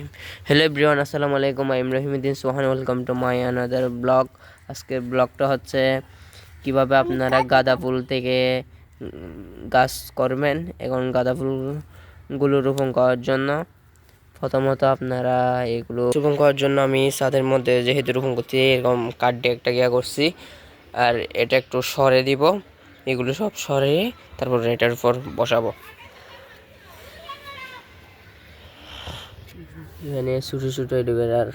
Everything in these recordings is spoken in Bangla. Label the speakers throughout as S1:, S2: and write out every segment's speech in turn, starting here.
S1: রহিম। হ্যালো এভরিওয়ান আসসালামু আলাইকুম I'm Rahimuddin Sohan welcome to my another blog আজকের ব্লগটা হচ্ছে কীভাবে আপনারা গাঁদা ফুল থেকে গাছ করবেন এবং গাঁদা ফুলগুলো রোপণ করার জন্য। প্রথমত আপনারা এগুলো রোপণ করার জন্য আমি ছাদের মধ্যে যেহেতু রোপণ করছি, এরকম কাঠে একটা গিয়া করছি। আর এটা একটু সরে দিব, এগুলো সব সরে তারপর এটার উপর বসাবো। এখানে ছোটো ছোটো এডুবের আর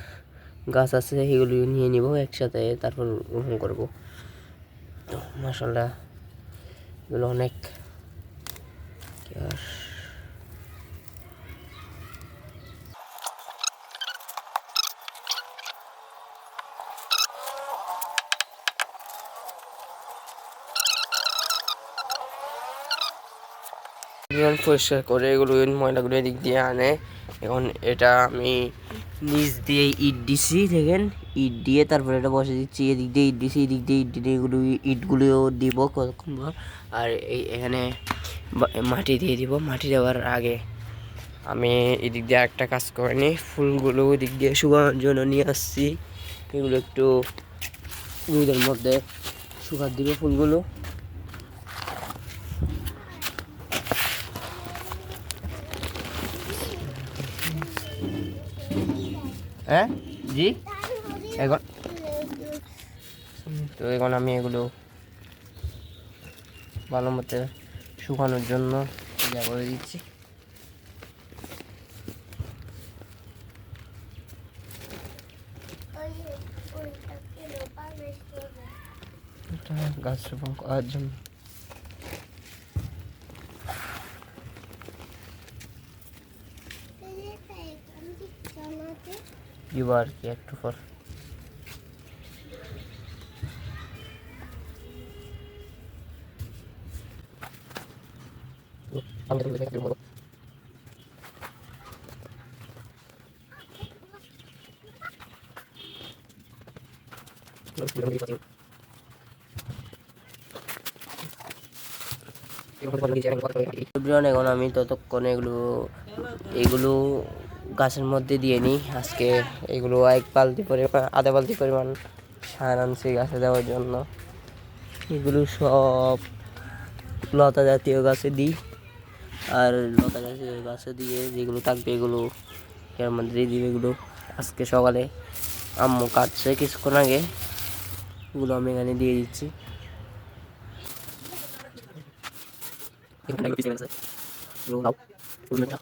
S1: গাছ আছে, সেগুলি নিয়ে নিব একসাথে, তারপর রোপণ করব। মাসাল্লাহ এগুলো অনেক কি আর এখন পরিষ্কার করে এগুলো ময়লাগুলো এদিক দিয়ে আনে। এখন এটা আমি নিচ দিয়ে ইট দিছি, দেখেন। ইট দিয়ে তারপরে এটা বসে দিচ্ছি, এদিক দিয়ে ইট দিছি, এদিক দিয়ে ইট দিয়ে এগুলো ইটগুলো দিব কতক্ষণ পর আর এই এখানে মাটি দিয়ে দিব। মাটি দেওয়ার আগে আমি এদিক দিয়ে একটা কাজ করে নিই। ফুলগুলো ওদিক দিয়ে শুকানোর জন্য নিয়ে আসছি। এগুলো একটু রোদের মধ্যে শুকার দিব ফুলগুলো। হ্যাঁ? জি? এখন? তো এখন আমি এগুলো ভালো মতো শুকানোর জন্য যা করে দিচ্ছি। গাছ রোপণ করার জন্য। দিব আর কি একটু পর। এখন আমি ততক্ষণ এগুলো এগুলো গাছের মধ্যে দিয়ে নিই। আজকে এগুলো এক বালতি পরিমাণ, আধা বালতি পরিমাণ সার আনছি গাছে দেওয়ার জন্য। এগুলো সব লতা জাতীয় গাছে দিই। আর লতা জাতীয় গাছে দিয়ে যেগুলো থাকবে এগুলো এর মধ্যে দিয়ে দিবে এগুলো। আজকে সকালে আম্মু কাটছে কিছুক্ষণ আগে, এগুলো আমি এখানে দিয়ে দিচ্ছি। এগুলো পিছিয়ে গেছে এগুলো দাও ফুলটা দাও এগুলো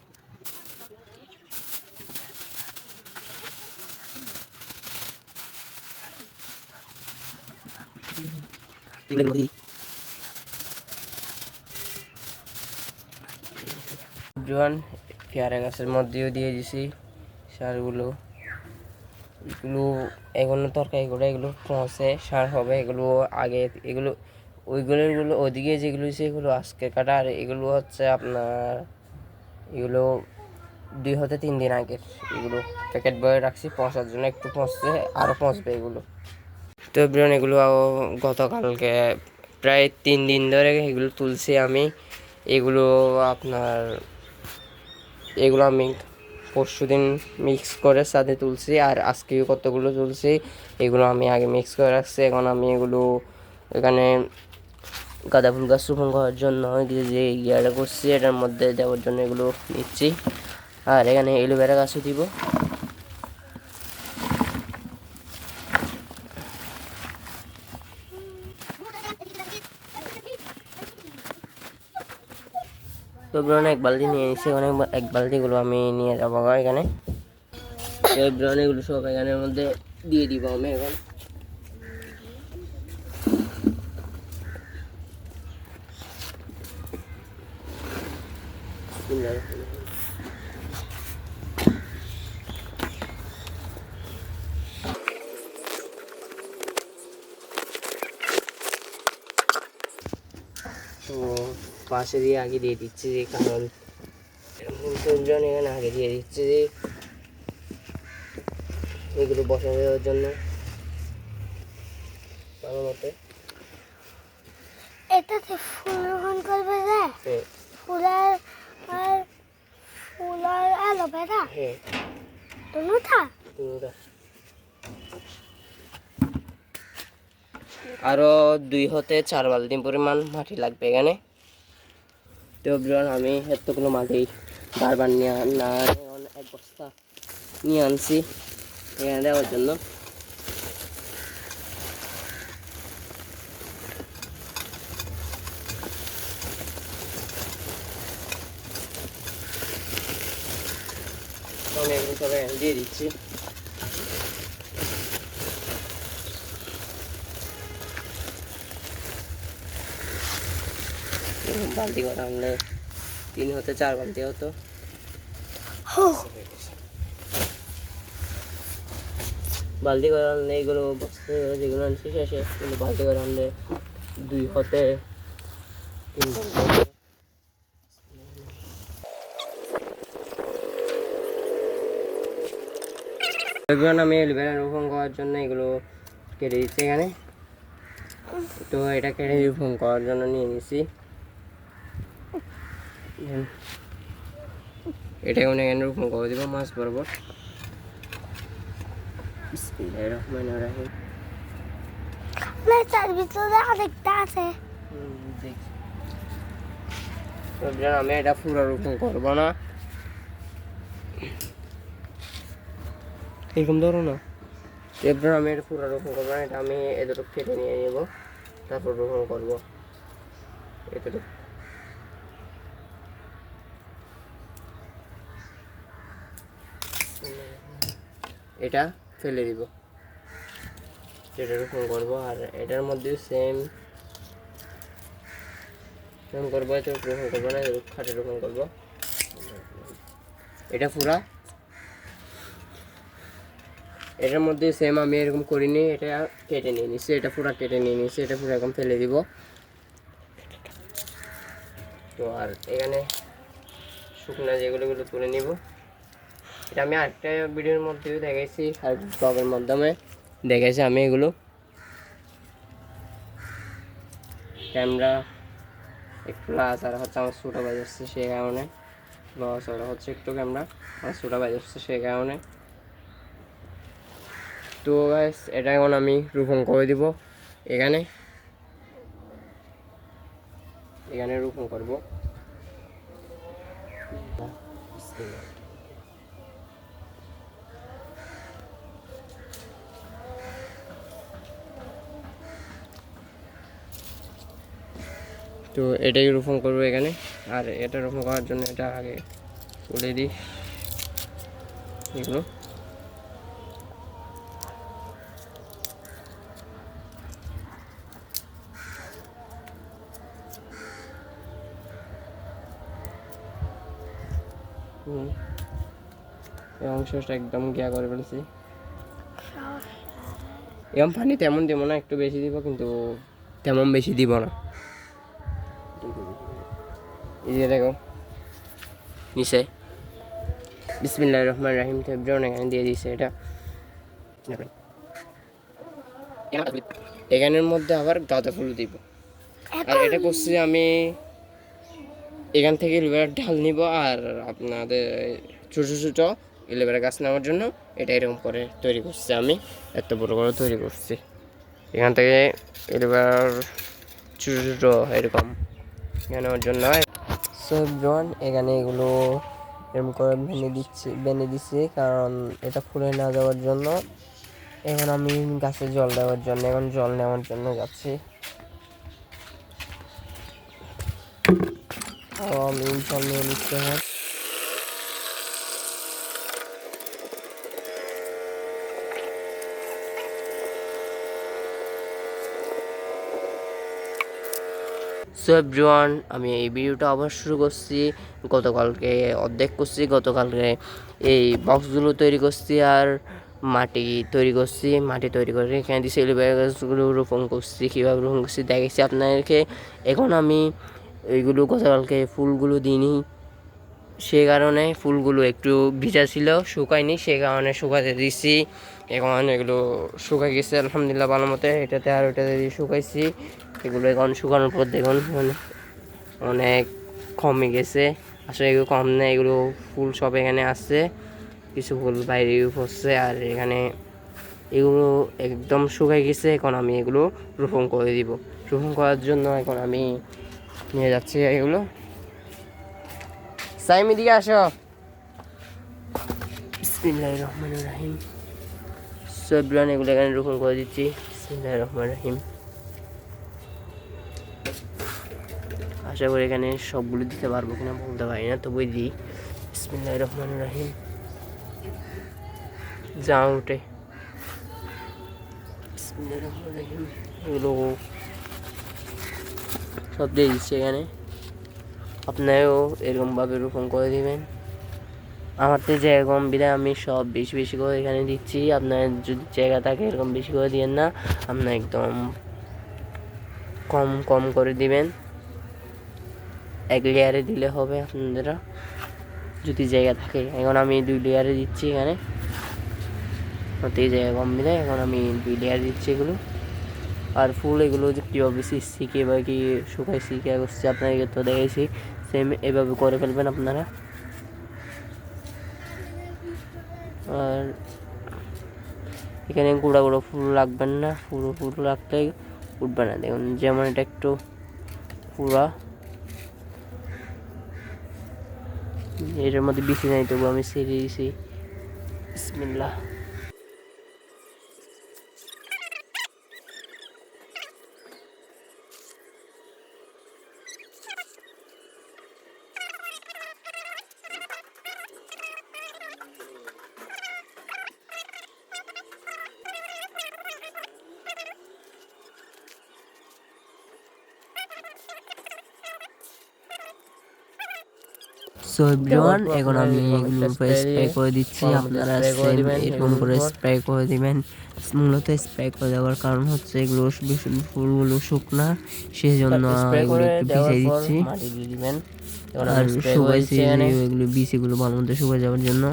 S1: দিই জোয়ান পেয়ারা গাছের মধ্যেও দিয়ে দিছি সারগুলো। এগুলো এগুলো তরকারি করে, এগুলো পৌঁছে সার হবে, এগুলো আগে, এগুলো ওইগুলোগুলো ওদিকে যেগুলো এগুলো আজকে কাটা। আর এগুলো হচ্ছে আপনার, এগুলো দুই হতে তিন দিন আগের। এগুলো প্যাকেট বয়ে রাখছি, পৌঁছার জন্য একটু পৌঁছছে আরও পৌঁছবে এগুলো। তো বিরন এগুলো গতকালকে প্রায় তিন দিন ধরে এগুলো তুলছি আমি। এগুলো আপনার, এগুলো আমি পরশু দিন মিক্স করে সাথে তুলছি আর আজকে কতগুলো তুলছি, এগুলো আমি আগে মিক্স করে রাখছি। এখন আমি এগুলো এখানে গাঁদা ফুল গাছ রোপণ করার জন্য যে যে ইয়াটা করছি, এটার মধ্যে দেওয়ার জন্য এগুলো নিচ্ছি। আর এখানে এলোভেরা গাছও দিব। ব্রন এক বালতি নিয়ে নিচ্ছি অনেক এক বালতিগুলো আমি নিয়ে যাব এখানে। এই ব্রন সব এখানের মধ্যে দিয়ে দিব আমি এখন। তো পাশে দিয়ে আগে দিয়ে দিচ্ছি যে কারণ তিনজন এখানে আগে দিয়ে দিচ্ছি যে এগুলো বসানো দেওয়ার জন্য। ভালো মতো।
S2: এটাতে ফুল রোপণ করবে যে?
S1: হ্যাঁ।
S2: ফুলের আর ফুল আর অ্যালোভেরা
S1: হ্যাঁ।
S2: দুটা?
S1: দুটা। আরও দুই হতে চার বালতি পরিমাণ মাটি লাগবে এখানে। তো আমি এতগুলো মাটি বারবার নিয়ে না এক বস্তা নিয়ে আনছি এখানে দেওয়ার জন্য। দিয়ে দিচ্ছি। বালতি করে আনলে তিন হতে চার বালতি হতো বালতি করে আনলে এগুলো বস্তা যেগুলো আনছি শেষে কিন্তু বালতি করে আনলে দুই হতে তিন বালতি এগুলো আমি এলিভেন রোপণ করার জন্য এগুলো কেটে দিচ্ছি এখানে। তো এটা কেটে রোপণ করার জন্য নিয়ে নিছি উম, এটা এখন এখানে রোপণ করে দিব মাছ বরাবর বিসমিল্লাহির রহমানির রহিম
S2: না তার ভিতরে আরেকটা আছে।
S1: হুম, দেখি। তো জান, আমি এটা পুরো রোপণ করব না। এরকম ধরো না। এবার আমি এটা পুরো রোপণ করব না এটা আমি এতটুকু কেটে নিয়ে নেব। তারপর রোপণ করব। এতটুকু। এটা ফেলে দিব। যেটা রোপণ করব আর এটার মধ্যে সেম রোপণ করব এটা রোপণ করব না খাটে রোপণ করব। এটা পুরা? এটার মধ্যে সেম আমি এরকম করিনি এটা কেটে নিয়ে নিচ্ছি এটা পুরা কেটে নিয়ে নিচ্ছি এটা পুরো এরকম ফেলে দিব। তো আর এখানে শুকনা যেগুলো তুলে নিব। এটা আমি আরেকটা ভিডিওর মধ্যেও দেখাইছি, আর ব্লগের মাধ্যমে দেখেছি আমি এগুলো। ক্যামেরা একটু লাস আর হচ্ছে আমার ছোটো বাজাচ্ছে সেই কারণে। আর হচ্ছে একটু ক্যামেরা, আমার ছোটো বাজাচ্ছে সেই কারণে। তো গাইস এটা এখন আমি রোপণ করে দিব এখানে। এখানে রোপণ করব। তো এটাই রোপণ করব এখানে। আর এটা রোপণ করার জন্য এটা আগে তুলে দিই। এগুলো। এই অংশটা একদম গিয়া করে ফেলছি। এরকম পানি তেমন দিব না, একটু বেশি দিব, কিন্তু তেমন বেশি দিব না। এই যে দেখো নিচে। বিসমিল্লাহ রহমান রাহিম ফেব্রন এখানে দিয়ে দিছে এটা। এখানের মধ্যে আবার গাঁদা ফুল দিব। আর এটা করছি আমি এখান থেকে লিভার ঢাল নিব আর আপনাদের ছোটো ছোটো এলিভেরা গাছ নেওয়ার জন্য এটা এরকম করে তৈরি করছি আমি। এত বড় করে তৈরি করছি। এখান থেকে এলিভের ছোটো ছোটো এরকম নেওয়ার জন্য জন এখানে এগুলো এরকম করে ভেঙে দিচ্ছি, বেঁধে দিচ্ছি কারণ এটা ফুলে না যাওয়ার জন্য। এখন আমি গাছে জল দেওয়ার জন্য, এখন জল নেওয়ার জন্য যাচ্ছি। আমি জল নিয়ে নিচ্ছি সো এভরিওয়ান, আমি এই ভিডিওটা আবার শুরু করছি। গতকালকে অর্ধেক করছি, গতকালকে এই বক্সগুলো তৈরি করছি আর মাটি তৈরি করছি, মাটি তৈরি করে এখানে দিয়ে সেলিব্রে গাছগুলো রোপণ করছি, কীভাবে রোপণ করছি দেখেছি আপনাদেরকে। এখন আমি এইগুলো গতকালকে ফুলগুলো দিইনি, সে কারণে ফুলগুলো একটু ভিজা ছিল, শুকায়নি, সে কারণে শুকাতে দিছি। এখন এগুলো শুকাই গেছে, আলহামদুলিল্লাহ ভালো মতো, এটাতে আর ওটাতে দিয়ে শুকাইছি। এগুলো এখন শুকানোর পর দেখুন মানে অনেক কমে গেছে। আসলে এগুলো কম নেই, এগুলো ফুল সব এখানে আসছে কিছু ফুল বাইরেও পড়ছে আর এখানে এগুলো একদম শুকাই গেছে, এখন আমি এগুলো রোপণ করে দিব। রোপণ করার জন্য এখন আমি নিয়ে যাচ্ছি এগুলো। সাইমি দিকে আসো। বিসমিল্লাহির রহমানির রহিম। সব এগুলো এখানে রোপণ করে দিচ্ছি। বিসমিল্লাহির রহমানির রহিম। আশা করি এখানে সবগুলো দিতে পারব কিনা বলতে পারি না, তবুই দিই। বিসমিল্লাহির রহমানির রহিম। যা উঠে। এগুলো সব দিয়ে দিচ্ছি এখানে। আপনারাও এরকমভাবে রোপণ করে দিবেন। আমার তো যেরকম বিদায় আমি সব বেশি বেশি করে এখানে দিচ্ছি। আপনার যদি জায়গা থাকে এরকম বেশি করে দিবেন না, আপনার একদম কম কম করে দিবেন। এক লেয়ারে দিলে হবে আপনারা যদি জায়গা থাকে। এখন আমি দুই লেয়ারে দিচ্ছি এখানে। ওতে জায়গা কম বিদায় এখন আমি দুই লেয়ার দিচ্ছি এগুলো। আর ফুল এগুলো যে কীভাবে শিখে বা কি শুকাই শিখে করছি আপনাকে তো দেখেছি সেম এভাবে করে ফেলবেন আপনারা। আর এখানে গুঁড়া গুঁড়ো ফুল রাখবেন না। পুরো ফুল রাখলে উঠবে না। দেখুন, যেমন এটা একটু পুরা। এটার মধ্যে বেশি নাই তবু আমি ছেড়ে দিয়েছি বিসমিল্লাহ। সো এভরিওয়ান এখন আমি এগুলোর উপরে স্প্রে করে দিচ্ছি আপনারা সেম এরকম করে স্প্রে করে দিবেন। মূলত স্প্রে করে দেওয়ার কারণ হচ্ছে এগুলো ফুলগুলো শুকনা সেই জন্য এগুলো একটু ভিজিয়ে দিচ্ছি। আর শুকাইছি এগুলো বিচিগুলো ভালো মতো শুকিয়ে যাওয়ার জন্য।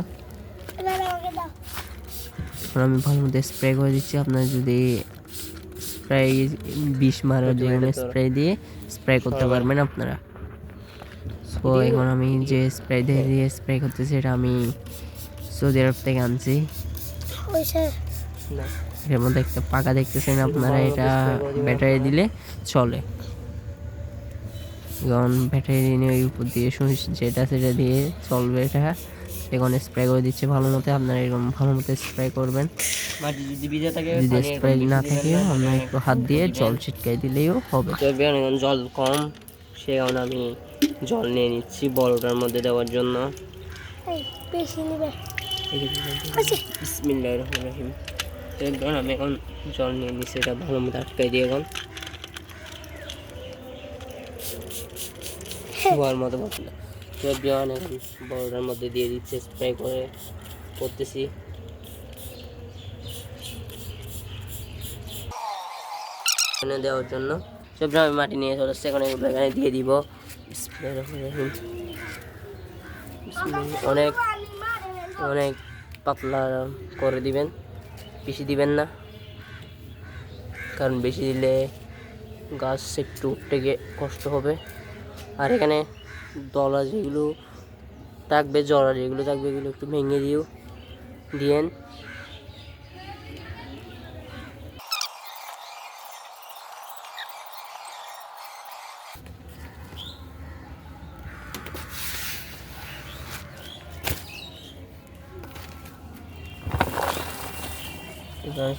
S1: আমি ভালো মতো স্প্রে করে দিচ্ছি। আপনার যদি স্প্রে বিষ মারার জন্য স্প্রে দিয়ে স্প্রে করতে পারবেন আপনারা। তো এখন আমি যে স্প্রে দিয়ে দিয়ে স্প্রে করতেছি এটা আমি সৌদি আরব থেকে আনছি। এর মধ্যে একটা পাকা দেখতেছেন আপনারা এটা ব্যাটারি দিলে চলে। এখন ব্যাটারি নিয়ে ওই উপর দিয়ে সুইচ যেটা সেটা দিয়ে চলবে এটা। এখন স্প্রে করে দিচ্ছে ভালো মতো আপনারা এরকম ভালো মতো স্প্রে করবেন।
S3: যদি ভিজে থাকে
S1: যদি স্প্রে না থাকে আপনারা একটু হাত দিয়ে জল ছিটকাই দিলেও হবে। জল কম সে কারণে আমি জল নিয়ে নিচ্ছি বড়টার মধ্যে দেওয়ার জন্য।
S2: আচ্ছা।
S1: রহিম। এখন আমি এখন জল নিয়ে নিচ্ছি এটা ভালো মতো আটকাই দিয়ে এখন। শোয়ার মতো পাতলা তো এখন এখন বড়টার মধ্যে দিয়ে দিচ্ছে স্প্রে করে করতেছি। এখানে দেওয়ার জন্য। সব আমি মাটি নিয়ে চলে এখন এগুলো এখানে দিয়ে দিব। অনেক অনেক পাতলা করে দিবেন। বেশি দিবেন না। কারণ বেশি দিলে গাছ একটু উঠতে কষ্ট হবে। আর এখানে দলা যেগুলো থাকবে, জলা যেগুলো থাকবে, এগুলো একটু ভেঙে দিও, দিয়েন।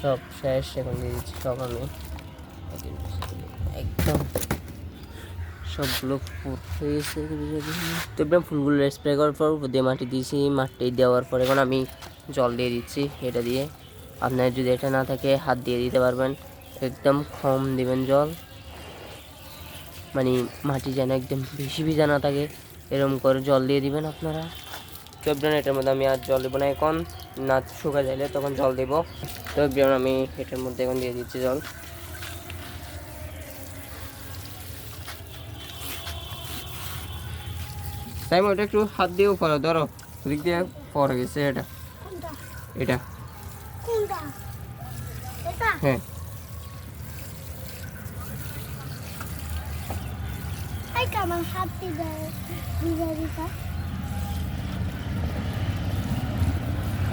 S1: সব শেষ, এখন দিয়ে দিচ্ছি সব আমি। একদম সবগুলো ফুল গেছে তো এবার ফুলগুলো স্প্রে করার পর উপর দিয়ে মাটি দিয়েছি। মাটি দেওয়ার পর এখন আমি জল দিয়ে দিচ্ছি এটা দিয়ে। আপনার যদি এটা না থাকে, হাত দিয়ে দিতে পারবেন। একদম কম দিবেন জল। মানে মাটি যেন একদম বেশি ভিজা না থাকে এরকম করে জল দিয়ে দিবেন আপনারা। চব্বিশ এটার মধ্যে আমি আর জল দেবো না এখন না শুকা যাইলে তখন জল দেবো। তো যেমন আমি এটার মধ্যে এখন দিয়ে দিচ্ছি জল। তাই ওটা একটু হাত দিয়েও পড়ো ধরো দিক দিয়ে পড়ে গেছে এটা। এটা। হ্যাঁ।
S2: হাত দিবে দিবে দিবে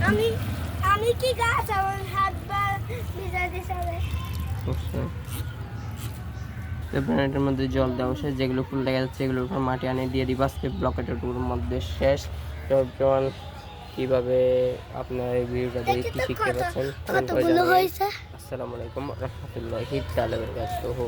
S2: আমি আমি কি গাছ আমার হাত বা ভিজাতে যাবে
S1: এরপর এটার মধ্যে জল দেওয়া শেষ যেগুলো ফুল দেখা যাচ্ছে এগুলোর উপর মাটি আনে দিয়ে দিব। আজকে ব্লকেটের মধ্যে শেষ। everyone, কীভাবে আপনার এই ভিডিওটা দেখে কি শিখতে পারছেন আসসালামু আলাইকুম রহমতুল্লাহি তাআলা বারাকাতুহু।